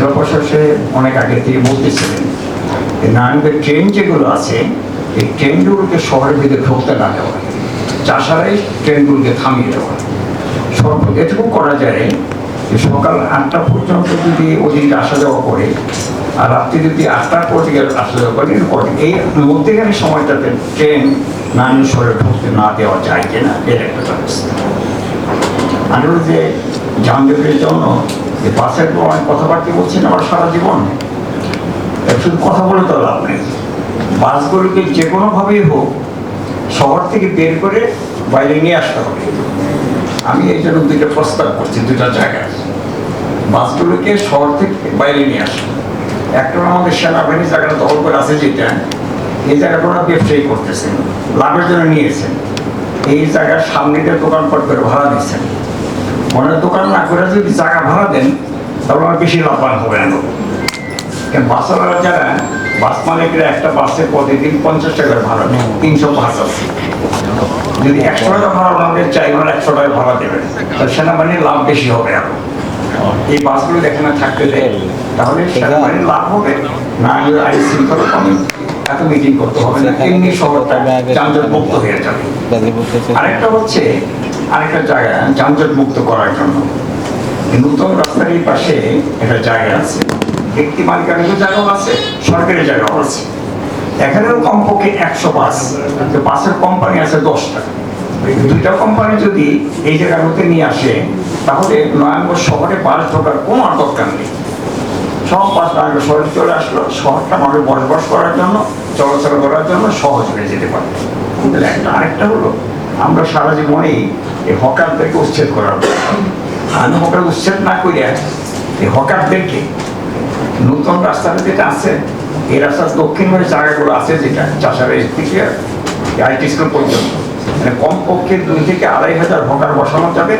জেলা প্রশাসনে অনেক আগে থেকে বলতেছিলেন যে নারায়ণগঞ্জের ট্রেন যেগুলো আছে, এই ট্রেনগুলোকে শহরের ভিতরে ঢুকতে না দেওয়া, চাষারাই ট্রেনগুলোকে থামিয়ে দেওয়া। সর্ব, এটুকু করা যায় যে সকাল আটটা পর্যন্ত যদি ওদিকে আসা যাওয়া করে, আর রাত্রি যদি আটটার পর দিকে আসা যাওয়া করে এই মধ্যেখানে সময়টাতে ট্রেন নারায়ণ শহরে ঢুকতে না দেওয়া যায় কিনা, এর একটা ব্যবস্থা। আর যে যানজটের জন্য যে বাসের অনেক কথাবার্তা বলছেন আমার সারা জীবন। শুধু কথা বলে তো লাভ নেই। বাসগুলোকে যে কোনোভাবেই হোক, শহর থেকে বের করে বাইরে নিয়ে আসতে হবে। আমি এই জন্য দুইটা প্রস্তাব করছি দুটা জায়গায়। বাসগুলোকে শহর থেকে বাইরে নিয়ে আসা। একটা আমাদের সেনাবাহিনী জায়গাটা দখল করে আছে যেটা, এই জায়গাটা ওরা ব্যবসায়ী করতেছেন, লাভের জন্য নিয়েছেন। এই জায়গার সামনে দিয়ে দোকানপাট করে ভাড়া দিচ্ছেন। মনের দোকান না করে যদি জায়গা ভাড়া দেন তাহলে আর বেশি লাভবান হবে না। কেন? বাসওয়ালা যারা বাস মালিকরা একটা বাসে প্রতিদিন পঞ্চাশ টাকার ভাড়া নেয় তিনশো আছে। যদি একশো টাকা ভাড়া ওনাদের চাই ওনারা একশো টাকা ভাড়া দেবেন। তাহলে সেনাবাহিনীর লাভ বেশি হবে আরও এই বাসগুলো এখানে থাকতে দেয়। তাহলে সেনাবাহিনীর লাভ হবে না হলে আইন শৃঙ্খলা কমে। এত মিটিং করতে হবে না। এমনি শহরটা যানজট মুক্ত হয়ে যাবে। আরেকটা হচ্ছে আরেকটা জায়গা, যানজট মুক্ত করার জন্য। নতুন রাস্তার এই পাশে একটা জায়গা আছে। ব্যক্তি মালিকানার জায়গাও আছে, সরকারি জায়গাও আছে। এখানেও কমপক্ষে একশো বাস। বাসের কোম্পানি আছে দশটা। দুইটা কোম্পানি যদি এই জায়গাগুলোতে নিয়ে আসে, তাহলে নয়ানগঞ্জ শহরে বাস ঢোকার কোনো আর দরকার নেই। সব বাস নয়ানগঞ্জ শহরে চলে আসলো, শহরটা মানুষ বসবাস করার জন্য, চলাচল করার জন্য সহজ হয়ে যেতে পারে। একটা আরেকটা হলো আমরা সারা জীবনে এই হকারদেরকে উচ্ছেদ করার আমি হকার উচ্ছেদ না করিয়া এই হকারদেরকে নতুন রাস্তাটা যেটা আছে, এই রাস্তার দক্ষিণ মেরু জায়গাগুলো আছে যেটা চাষারা থেকে আইটি স্কুল পর্যন্ত। মানে কমপক্ষে দুই থেকে আড়াই হাজার হকার বসানো যাবে,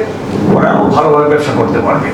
ওরা ভালোভাবে ব্যবসা করতে পারবে।